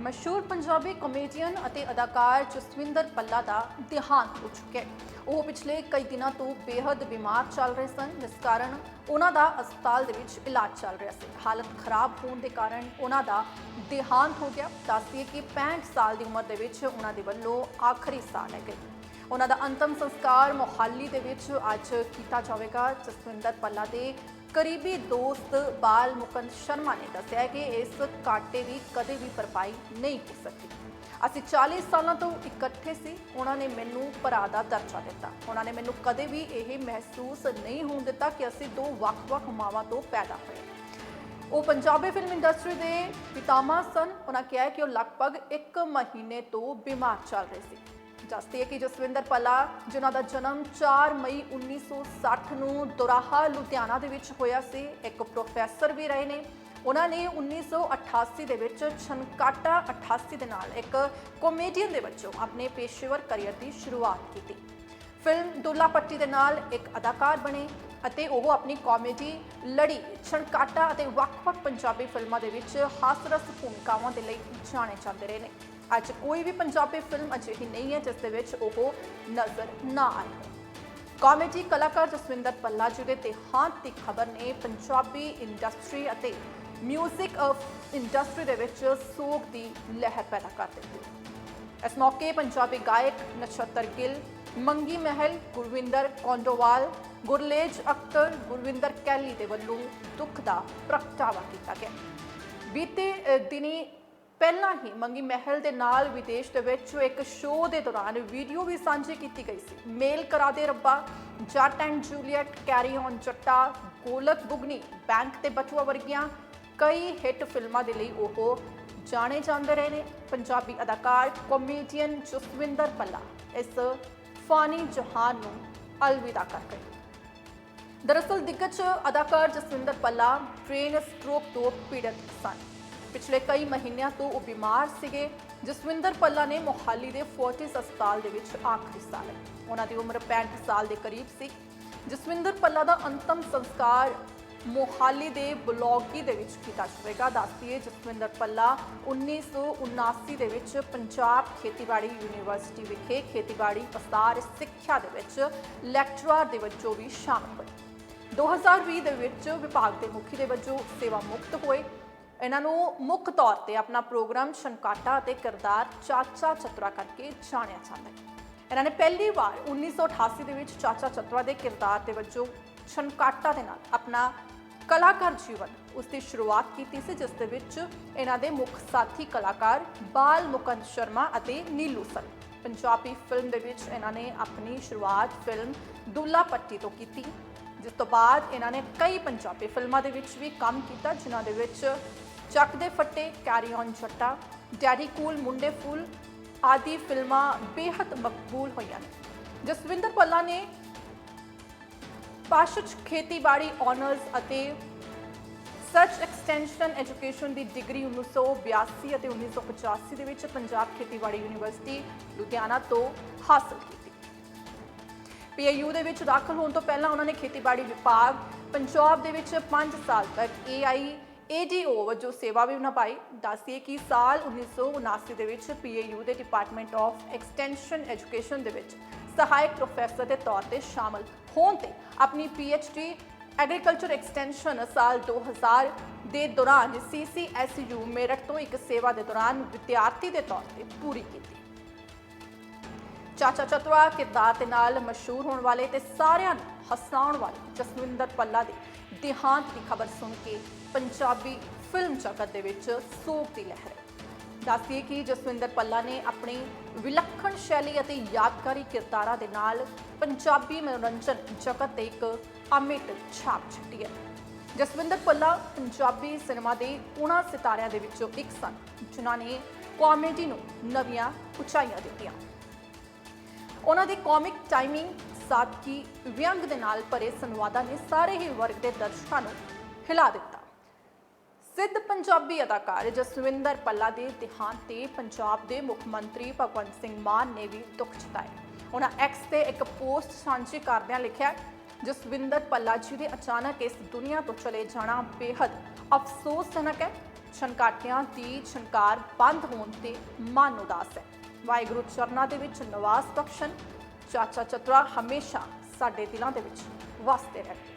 ਮਸ਼ਹੂਰ ਪੰਜਾਬੀ ਕਮੇਡੀਅਨ ਅਤੇ ਅਦਾਕਾਰ ਜਸਵਿੰਦਰ ਪੱਲਾ ਦਾ ਦੇਹਾਂਤ ਹੋ ਚੁੱਕਿਆ ਹੈ। ਉਹ ਪਿਛਲੇ ਕਈ ਦਿਨਾਂ ਤੋਂ ਬੇहद ਬਿਮਾਰ ਚੱਲ ਰਹੇ ਸਨ, ਜਿਸ ਕਾਰਨ ਉਹਨਾਂ ਦਾ ਹਸਪਤਾਲ ਦੇ ਵਿੱਚ ਇਲਾਜ ਚੱਲ ਰਿਹਾ ਸੀ। ਹਾਲਤ ਖਰਾਬ ਹੋਣ ਦੇ ਕਾਰਨ ਉਹਨਾਂ ਦਾ ਦੇਹਾਂਤ ਹੋ ਗਿਆ। ਦੱਸਦੀਏ ਕਿ 65 ਸਾਲ ਦੀ ਉਮਰ ਦੇ ਵਿੱਚ ਉਹਨਾਂ ਦੇ ਵੱਲੋਂ ਆਖਰੀ ਸਾਹ ਲੈ ਗਏ। ਉਹਨਾਂ ਦਾ ਅੰਤਮ ਸੰਸਕਾਰ ਮੋਹਾਲੀ ਦੇ ਵਿੱਚ ਅੱਜ ਕੀਤਾ ਜਾਵੇਗਾ, ਜਸਵਿੰਦਰ ਪੱਲਾ ਦੇ ਕਰੀਬੀ ਦੋਸਤ ਬਾਲ ਮੁਕੰਦ ਸ਼ਰਮਾ ਨੇ ਦੱਸਿਆ ਕਿ ਇਸ ਕਾਟੇ ਦੀ ਕਦੇ ਵੀ ਭਰਪਾਈ ਨਹੀਂ ਹੋ ਸਕੀ। ਅਸੀਂ 40 ਸਾਲਾਂ ਤੋਂ ਇਕੱਠੇ ਸੀ, ਉਹਨਾਂ ਨੇ ਮੈਨੂੰ ਭਰਾ ਦਾ ਦਰਜਾ ਦਿੱਤਾ। ਉਹਨਾਂ ਨੇ ਮੈਨੂੰ ਕਦੇ ਵੀ ਇਹ ਮਹਿਸੂਸ ਨਹੀਂ ਹੋਣ ਦਿੱਤਾ ਕਿ ਅਸੀਂ ਦੋ ਵੱਖ-ਵੱਖ ਮਾਵਾਂ ਤੋਂ ਪੈਦਾ ਹੋਏ। ਉਹ ਪੰਜਾਬੀ ਫਿਲਮ ਇੰਡਸਟਰੀ ਦੇ ਪਿਤਾਮਾ ਸਨ। ਉਹਨਾਂ ਕਿਹਾ ਕਿ ਉਹ ਲਗਭਗ 1 ਮਹੀਨੇ ਤੋਂ ਬਿਮਾਰ ਚੱਲ ਰਹੇ ਸੀ। ਦੱਸਦੀ ਹੈ ਕਿ ਜਸਵਿੰਦਰ ਪੱਲਾ, ਜਿਨ੍ਹਾਂ ਦਾ ਜਨਮ 4 ਮਈ 1960 ਨੂੰ ਦੁਰਾਹਾ, ਲੁਧਿਆਣਾ ਦੇ ਵਿੱਚ ਹੋਇਆ ਸੀ, ਇੱਕ ਪ੍ਰੋਫੈਸਰ ਵੀ ਰਹੇ ਨੇ। ਉਹਨਾਂ ਨੇ 1988 ਦੇ ਵਿੱਚ ਛਨਕਾਟਾ 88 ਦੇ ਨਾਲ ਇੱਕ ਕਾਮੇਡੀਅਨ ਦੇ ਵਜੋਂ ਆਪਣੇ ਪੇਸ਼ੇਵਰ ਕੈਰੀਅਰ ਦੀ ਸ਼ੁਰੂਆਤ ਕੀਤੀ। ਫਿਲਮ ਦੁੱਲਾ ਪੱਟੀ ਦੇ ਨਾਲ ਇੱਕ ਅਦਾਕਾਰ ਬਣੇ ਅਤੇ ਉਹ ਆਪਣੀ ਕਾਮੇਡੀ ਲੜੀ ਛਣਕਾਟਾ ਅਤੇ ਵੱਖ-ਵੱਖ ਪੰਜਾਬੀ ਫਿਲਮਾਂ ਦੇ ਵਿੱਚ ਹਾਸਰਸ ਭੂਮਿਕਾਵਾਂ ਦੇ ਲਈ ਜਾਣੇ ਜਾਂਦੇ ਰਹੇ ਨੇ। ਅੱਜ ਕੋਈ ਵੀ ਪੰਜਾਬੀ ਫਿਲਮ ਅਜਿਹੀ ਨਹੀਂ ਹੈ ਜਿਸ ਦੇ ਵਿੱਚ ਉਹ ਨਜ਼ਰ ਨਾ ਆਏ ਕਾਮੇਡੀ ਕਲਾਕਾਰ ਜਸਵਿੰਦਰ ਪੱਲਾ ਜੀ ਦੇ ਦੇਹਾਂਤ ਦੀ ਖਬਰ ਨੇ ਪੰਜਾਬੀ ਇੰਡਸਟਰੀ ਅਤੇ 뮤직 ਇੰਡਸਟਰੀ ਦੇ ਵਿੱਚ ਸੋਗ ਦੀ ਲਹਿਰ ਪੈਦਾ ਕਰ ਦਿੱਤੀ। ਇਸ ਮੌਕੇ ਪੰਜਾਬੀ ਗਾਇਕ ਨਛੱਤਰ ਗਿੱਲ, ਮੰਗੀ ਮਹਿਲ, ਗੁਰਵਿੰਦਰ ਕੌਂਡੋਵਾਲ, ਗੁਰਲੇਜ ਅਖਤਰ ਗੁਰਵਿੰਦਰ ਕੈਲੀ ਦੇ ਵੱਲੋਂ ਦੁੱਖ ਦਾ ਪ੍ਰਗਟਾਵਾ ਕੀਤਾ ਗਿਆ। ਬੀਤੇ ਦਿਨੀ ਪਹਿਲਾਂ ਹੀ ਮੰਗੀ ਮਹਿਲ ਦੇ ਨਾਲ ਵਿਦੇਸ਼ ਦੇ ਵਿੱਚ ਇੱਕ ਸ਼ੋਅ ਦੇ ਦੌਰਾਨ ਵੀਡੀਓ ਵੀ ਸਾਂਝੀ ਕੀਤੀ ਗਈ ਸੀ। ਮੇਲ ਕਰਾ ਦੇ ਰੱਬਾ, Jatt and Juliet, carry on Jatta, Golak Bugni bank ਤੇ ਬਚੂਆ ਵਰਗੀਆਂ ਕਈ ਹਿੱਟ ਫਿਲਮਾਂ ਦੇ ਲਈ ਉਹ ਜਾਣੇ ਜਾਂਦੇ ਰਹੇ ਨੇ। ਪੰਜਾਬੀ ਅਦਾਕਾਰ ਕਾਮੇਡੀਅਨ ਜਸਵਿੰਦਰ ਪੱਲਾ ਇਸ ਫਾਨੀ ਜਹਾਨ ਨੂੰ ਅਲਵਿਦਾ ਕਰ ਗਏ। ਦਰਅਸਲ ਦਿੱਗਜ ਅਦਾਕਾਰ ਜਸਵਿੰਦਰ ਪੱਲਾ ਬ੍ਰੇਨ ਸਟ੍ਰੋਕ ਤੋਂ ਪੀੜਤ ਸਨ। ਪਿਛਲੇ ਕਈ ਮਹੀਨਿਆਂ ਤੋਂ ਉਹ ਬਿਮਾਰ ਸੀਗੇ, ਜਸਵਿੰਦਰ ਪੱਲਾ ਨੇ ਮੋਹਾਲੀ ਦੇ ਫੋਰਟਿਸ ਹਸਪਤਾਲ ਦੇ ਵਿੱਚ ਆਖਰੀ ਸਾਹ ਲਈ ਉਹਨਾਂ ਦੀ ਉਮਰ 65 ਸਾਲ ਦੇ ਕਰੀਬ ਸੀ। ਜਸਵਿੰਦਰ ਪੱਲਾ ਦਾ ਅੰਤਮ ਸੰਸਕਾਰ ਮੋਹਾਲੀ ਦੇ ਬਲੌਗੀ ਦੇ ਵਿੱਚ ਕੀਤਾ ਜਾਵੇਗਾ। ਦੱਸਦੀਏ ਜਸਵਿੰਦਰ ਪੱਲਾ 1979 ਦੇ ਵਿੱਚ ਪੰਜਾਬ ਖੇਤੀਬਾੜੀ ਯੂਨੀਵਰਸਿਟੀ ਵਿਖੇ ਖੇਤੀਬਾੜੀ ਪਸਾਰ ਸਿੱਖਿਆ ਦੇ ਵਿੱਚ ਲੈਕਚਰਰ ਦੇ ਵਜੋਂ ਵੀ ਸ਼ਾਮਲ ਹੋਏ। 2020 ਦੇ ਵਿੱਚ ਵਿਭਾਗ ਦੇ ਮੁਖੀ ਦੇ ਵਜੋਂ ਸੇਵਾ ਮੁਕਤ ਹੋਏ। ਇਹਨਾਂ ਨੂੰ ਮੁੱਖ ਤੌਰ ਤੇ ਆਪਣਾ ਪ੍ਰੋਗਰਾਮ ਸ਼ਨਕਾਟਾ ਅਤੇ ਕਿਰਦਾਰ ਚਾਚਾ ਚਤਰਾ ਕਰਕੇ ਜਾਣਿਆ ਜਾਂਦਾ ਹੈ। ਇਹਨਾਂ ਨੇ ਪਹਿਲੀ ਵਾਰ 1988 ਦੇ ਵਿੱਚ ਚਾਚਾ ਚਤਰਾ ਦੇ ਕਿਰਦਾਰ ਦੇ ਵਜੋਂ ਛਨਕਾਟਾ ਦੇ ਨਾਲ ਆਪਣਾ ਕਲਾਕਾਰ ਜੀਵਨ ਉਸ ਦੀ ਸ਼ੁਰੂਆਤ ਕੀਤੀ ਸੀ, ਜਿਸ ਦੇ ਵਿੱਚ ਇਹਨਾਂ ਦੇ ਮੁੱਖ ਸਾਥੀ ਕਲਾਕਾਰ ਬਾਲ ਮੁਕੰਦ ਸ਼ਰਮਾ ਅਤੇ ਨੀਲੂ ਸਨ ਪੰਜਾਬੀ ਫਿਲਮ ਦੇ ਵਿੱਚ ਇਹਨਾਂ ਨੇ ਆਪਣੀ ਸ਼ੁਰੂਆਤ ਫਿਲਮ ਦੁੱਲਾ ਪੱਟੀ ਤੋਂ ਕੀਤੀ। ਜਿਸ ਤੋਂ ਬਾਅਦ ਇਹਨਾਂ ਨੇ ਕਈ ਪੰਜਾਬੀ ਫਿਲਮਾਂ ਦੇ ਵਿੱਚ ਵੀ ਕੰਮ ਕੀਤਾ, ਜਿਨ੍ਹਾਂ ਦੇ ਵਿੱਚ Chak De Phatte carry on Jatta daddy cool Munde fool, ਆਦਿ ਫਿਲਮਾਂ ਬੇਹੱਦ ਮਕਬੂਲ ਹੋਈਆਂ ਨੇ। ਜਸਵਿੰਦਰ ਪੱਲਾ ਨੇ ਪਾਸ਼ਚ ਖੇਤੀਬਾੜੀ ਆਨਰਸ ਅਤੇ ਸਰਚ ਐਕਸਟੈਂਸ਼ਨ ਐਜੂਕੇਸ਼ਨ ਦੀ ਡਿਗਰੀ 1982 ਅਤੇ 1985 ਦੇ ਵਿੱਚ ਪੰਜਾਬ ਖੇਤੀਬਾੜੀ ਯੂਨੀਵਰਸਿਟੀ ਲੁਧਿਆਣਾ ਤੋਂ ਹਾਸਲ ਕੀਤੀ। ਪੀਆਈਯੂ ਦੇ ਵਿੱਚ ਦਾਖਲ ਹੋਣ ਤੋਂ ਪਹਿਲਾਂ ਉਹਨਾਂ ਨੇ ਖੇਤੀਬਾੜੀ ਵਿਭਾਗ ਪੰਜਾਬ ਦੇ ਵਿੱਚ 5 ਸਾਲ ਤੱਕ ਏਆਈ ਏਡੀਓ ਵਜੋਂ ਸੇਵਾ ਵੀ ਨਿਭਾਈ ਦੱਸੀਏ ਕਿ ਸਾਲ 1979 ਦੇ ਵਿੱਚ ਪੀਏਯੂ ਦੇ ਡਿਪਾਰਟਮੈਂਟ ਆਫ ਐਕਸਟੈਂਸ਼ਨ ਐਜੂਕੇਸ਼ਨ ਦੇ ਵਿੱਚ ਸਹਾਇਕ ਪ੍ਰੋਫੈਸਰ ਦੇ ਤੌਰ ਤੇ ਸ਼ਾਮਲ ਹੋਣ ਤੇ ਆਪਣੀ ਪੀਐਚਡੀ ਐਗਰੀਕਲਚਰ ਐਕਸਟੈਂਸ਼ਨ ਸਾਲ 2000 ਦੇ ਦੌਰਾਨ ਸੀਸੀਐਸਯੂ ਮੇਰਠ ਤੋਂ ਇੱਕ ਸੇਵਾ ਦੇ ਦੌਰਾਨ ਵਿਦਿਆਰਥੀ ਦੇ ਤੌਰ ਤੇ ਪੂਰੀ ਕੀਤੀ। ਚਾਚਾ ਚਤਵਾ ਕਿਰਦਾਰ ਦੇ ਨਾਲ ਮਸ਼ਹੂਰ ਹੋਣ ਵਾਲੇ ਤੇ ਸਾਰਿਆਂ ਨੂੰ ਹਸਾਉਣ ਵਾਲੇ ਜਸਵਿੰਦਰ ਪੱਲਾ ਦੇ ਦੇਹਾਂਤ ਦੀ ਖਬਰ ਸੁਣ ਕੇ ਪੰਜਾਬੀ ਫਿਲਮ ਜਗਤ ਦੇ ਵਿੱਚ ਸੋਗ ਦੀ ਲਹਿਰ ਹੈ। ਦੱਸਦੀਏ ਕਿ ਜਸਵਿੰਦਰ ਪੱਲਾ ਨੇ ਆਪਣੀ ਵਿਲੱਖਣ ਸ਼ੈਲੀ ਅਤੇ ਯਾਦਗਾਰੀ ਕਿਰਦਾਰਾਂ ਦੇ ਨਾਲ ਪੰਜਾਬੀ ਮਨੋਰੰਜਨ ਜਗਤ ਤੇ ਇੱਕ ਅਮਿਟ ਛਾਪ ਛੱਡੀ ਹੈ। ਜਸਵਿੰਦਰ ਪੱਲਾ ਪੰਜਾਬੀ ਸਿਨੇਮਾ ਦੇ ਉਹਨਾਂ ਸਿਤਾਰਿਆਂ ਦੇ ਵਿੱਚੋਂ ਇੱਕ ਸਨ, ਜਿਨ੍ਹਾਂ ਨੇ ਕਾਮੇਡੀ ਨੂੰ ਨਵੀਆਂ ਉਚਾਈਆਂ ਦਿੱਤੀਆਂ। ਉਹਨਾਂ ਦੀ ਕਾਮਿਕ ਟਾਈਮਿੰਗ ਸਾਦਗੀ ਵਿਅੰਗ ਦੇ ਨਾਲ ਭਰੇ ਸੰਵਾਦਾਂ ਨੇ ਸਾਰੇ ਹੀ ਵਰਗ ਦੇ ਦਰਸ਼ਕਾਂ ਨੂੰ ਹਿਲਾ ਦਿੱਤਾ। ਸਿੱਧ ਪੰਜਾਬੀ ਅਦਾਕਾਰ ਜਸਵਿੰਦਰ ਪੱਲਾ ਦੇ ਦੇਹਾਂਤ ਤੇ ਪੰਜਾਬ ਦੇ ਮੁੱਖ ਮੰਤਰੀ ਭਗਵੰਤ ਸਿੰਘ ਮਾਨ ਨੇ ਵੀ ਦੁੱਖ ਜਤਾਇਆ। ਉਹਨਾਂ ਐਕਸ ਤੇ ਇੱਕ ਪੋਸਟ ਸਾਂਝੀ ਕਰਦਿਆਂ ਲਿਖਿਆ, ਜਸਵਿੰਦਰ ਪੱਲਾ ਜੀ ਦੇ ਅਚਾਨਕ ਇਸ ਦੁਨੀਆ ਤੋਂ ਚਲੇ ਜਾਣਾ ਬੇहद ਅਫਸੋਸਜਨਕ ਹੈ। ਛਣਕਾਟਿਆਂ ਦੀ ਛਣਕਾਰ ਬੰਦ ਹੋਣ ਤੇ ਮਨ ਉਦਾਸ ਹੈ। ਵਾਹਿਗੁਰੂ ਚਰਨਾਂ ਦੇ ਵਿੱਚ ਨਿਵਾਸ ਬਖਸ਼ਣ ਚਾਚਾ ਚਤਰਾ ਹਮੇਸ਼ਾ ਸਾਡੇ ਦਿਲਾਂ ਦੇ ਵਿੱਚ ਵਸਦੇ ਰਹਿਣ।